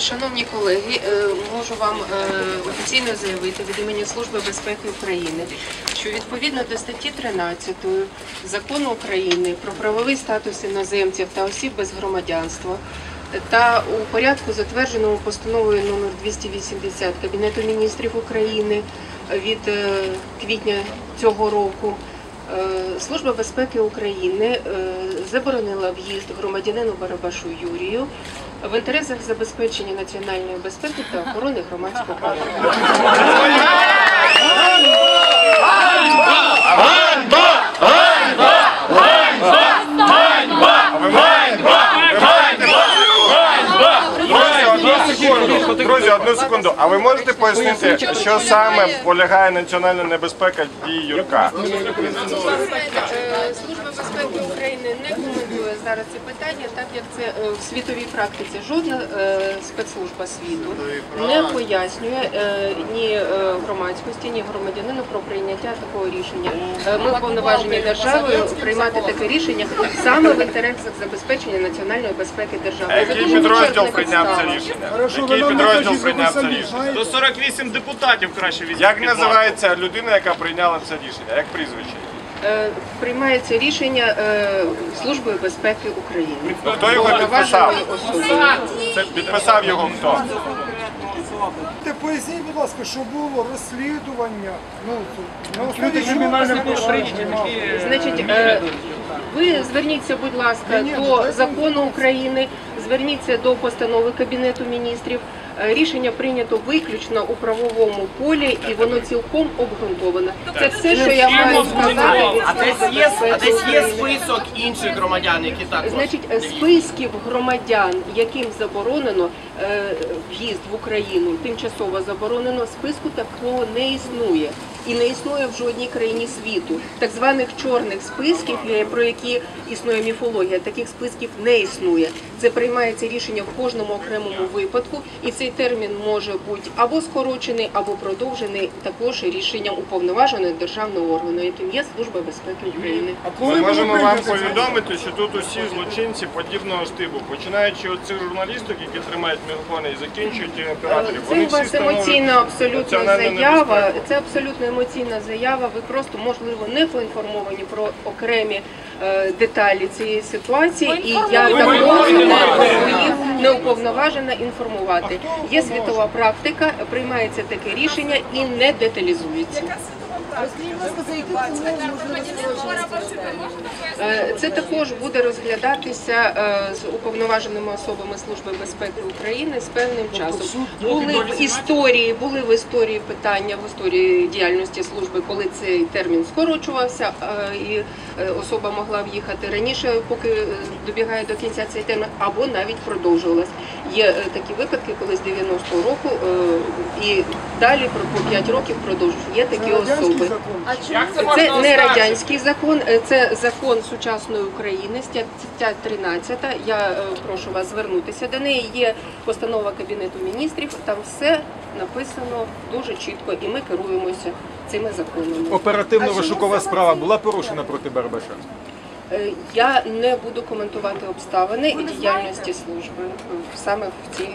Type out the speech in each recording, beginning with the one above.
Шановні колеги, е, можу вам е, офіційно заявити від імені Служби безпеки України, що відповідно до статті 13 закону України про правовий статус іноземців та осіб без громадянства та у порядку, затвердженому постановою номер 280 Кабінету міністрів України від е, квітня цього року. Е, Служба безпеки України е, заборонила в'їзд громадянину Барабашу Юрію в інтересах забезпечення національної безпеки та охорони громадського порядку. Друзі, одну секунду. А ви можете пояснити, що саме полягає національна небезпека дії Юрка? Е, Служба безпеки України не зараз це питання, так як це е, в світовій практиці жодна е, спецслужба світу не пояснює е, ні громадськості, ні громадянину про прийняття такого рішення. Ми повноважені державою приймати таке рішення саме в інтересах забезпечення національної безпеки держави. А який підрозділ прийняв це рішення? Який підрозділ прийняв це рішення? До 48 депутатів краще візьміть. Як називається людина, яка прийняла це рішення? Як прізвище? Е, Приймається рішення е, Службою безпеки України. Ну, хто його підписав? Це підписав його хто? Поясніть, будь ласка, що було розслідування. Ну, це- на провадження. Значить, е, ви зверніться, будь ласка, до закону України, зверніться до постанови Кабінету міністрів. Е, Рішення прийнято виключно у правовому полі і воно цілком обґрунтоване. Це все, що я маю сказати. А десь є, а десь є список інших громадян, які так Значить, е, списків громадян, яким заборонено е, в'їзд в Україну, тимчасово заборонено, списку такого не існує. І не існує в жодній країні світу. Так званих чорних списків, е, про які існує міфологія, таких списків не існує. Це приймається рішення в кожному окремому випадку, і цей термін може бути або скорочений, або продовжений також рішенням уповноваженого державного органу, яким є Служба безпеки України. Ми можемо вам повідомити, що тут усі злочинці подібного штибу, починаючи від цих журналісток, які тримають мікрофони, і закінчуючи операторів. Це у вас емоційна абсолютно заява. Це абсолютно емоційна заява. Ви просто можливо не поінформовані про окремі е, деталі цієї ситуації, і я також не не уповноважена інформувати. Є світова практика, приймається таке рішення і не деталізується. Це також буде розглядатися е, з уповноваженими особами Служби безпеки України з певним часом. Були в історії, були в історії питання в історії діяльності служби, коли цей термін скорочувався е, і е, особа могла в'їхати раніше, поки добігає до кінця цей термін, або навіть продовжувалась. Є такі випадки, коли з 90-го року і далі про по 5 років продовжують. Є такі особи. закон. Це не радянський закон, е, це закон сучасної України, стаття 13. Я е, прошу вас звернутися до неї. Є постанова Кабінету міністрів, там все написано дуже чітко, і ми керуємося цими законами. Оперативно-розшукова справа була порушена проти Барбаша? Е, Я не буду коментувати обставини і діяльності служби саме в цій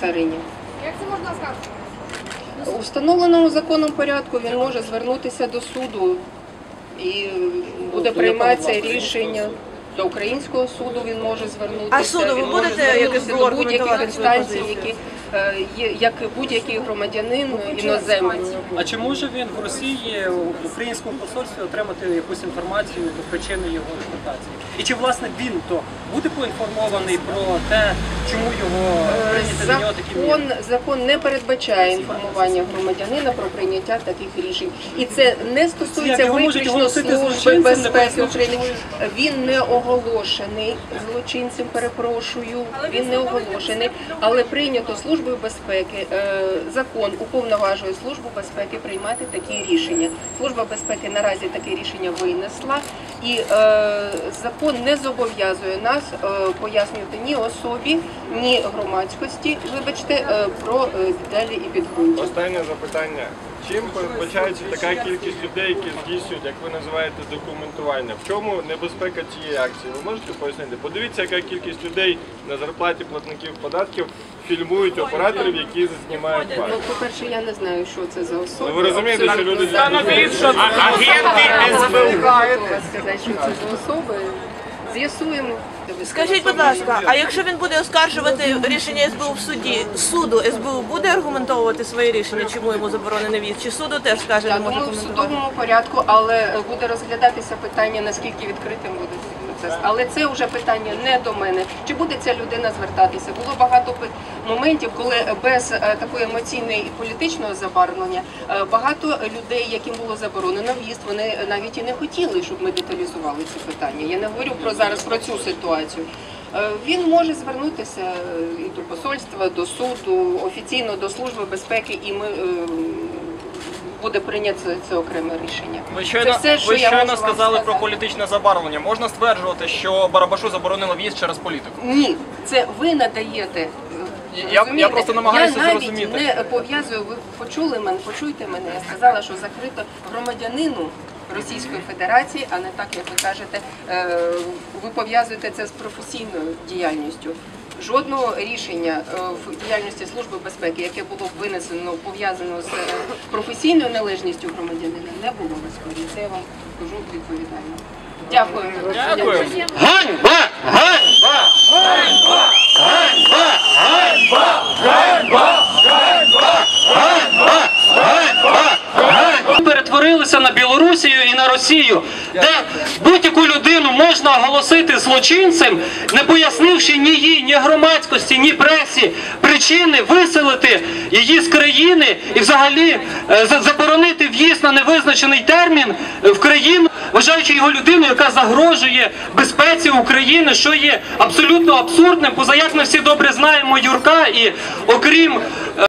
царині. Як це можна сказати? У встановленому законом порядку він може звернутися до суду і буде прийматися рішення. До українського суду він може звернутися. А суду ви будете якось до будь-яких інстанцій, які як будь-який громадянин іноземець. А чи може він в Росії в українському посольстві отримати якусь інформацію до причини його депортації? І чи власне він то буде поінформований про те, чому його прийняти до нього такі міри? Закон, закон не передбачає інформування громадянина про прийняття таких рішень. І це не Як стосується його можуть виключно оголосити служби злочинцем, безпеки України. Він не оголошений злочинцем, перепрошую. Він не оголошений, але прийнято службою безпеки. е, Закон уповноважує службу безпеки приймати такі рішення. Служба безпеки наразі таке рішення винесла, і е, закон не зобов'язує нас е, пояснювати ні особі, ні громадськості. Вибачте, про деталі і підґрунтя. Останнє запитання. Чим передбачається така кількість людей, які здійснюють, як ви називаєте, документування? В чому небезпека цієї акції? Ви можете пояснити? Подивіться, яка кількість людей на зарплаті платників податків фільмують операторів, які знімають вас. Ну, по-перше, я не знаю, що це за особи. Ну, ви розумієте, що люди що агенти СБУ. сказати, що це за особи. З'ясуємо. Скажіть, будь ласка, а якщо він буде оскаржувати рішення СБУ в суді, суду СБУ буде аргументовувати своє рішення, чому йому заборонений в'їзд? Чи суду теж скаже, не може коментувати? в судовому порядку, але буде розглядатися питання, наскільки відкритим буде процес. Але це вже питання не до мене. Чи буде ця людина звертатися? Було багато моментів, коли без е, такої емоційної і політичного забарвлення е, багато людей, яким було заборонено в'їзд, вони навіть і не хотіли, щоб ми деталізували ці питання. Я не говорю про зараз про цю ситуацію. Е, Він може звернутися е, і до посольства, до суду, офіційно до служби безпеки, і ми е, буде прийнято це, окреме рішення. Ви щойно, Це все, що ви я щойно можу сказали про політичне забарвлення. Можна стверджувати, що Барабашу заборонено в'їзд через політику? Ні, це ви надаєте. Я- я просто намагаюся я навіть зрозуміти. не пов'язую. Ви почули мене, почуйте мене. Я сказала, що закрито громадянину Російської Федерації, а не так, як ви кажете, е, ви пов'язуєте це з професійною діяльністю. Жодного рішення е, в діяльності Служби безпеки, яке було б винесено пов'язано з е, професійною належністю громадянина, не було в історії. Це я вам кажу відповідально. Дякую. Дякую. Перетворилися на Білорусію і на Росію, де будь-яку людину можна оголосити злочинцем, не пояснивши ні їй, ні громадськості, ні пресі причини виселити її з країни і взагалі е, заборонити в'їзд на невизначений термін в країну, вважаючи його людиною, яка загрожує безпеці України, що є абсолютно абсурдним, поза як ми всі добре знаємо Юрка, і окрім. е,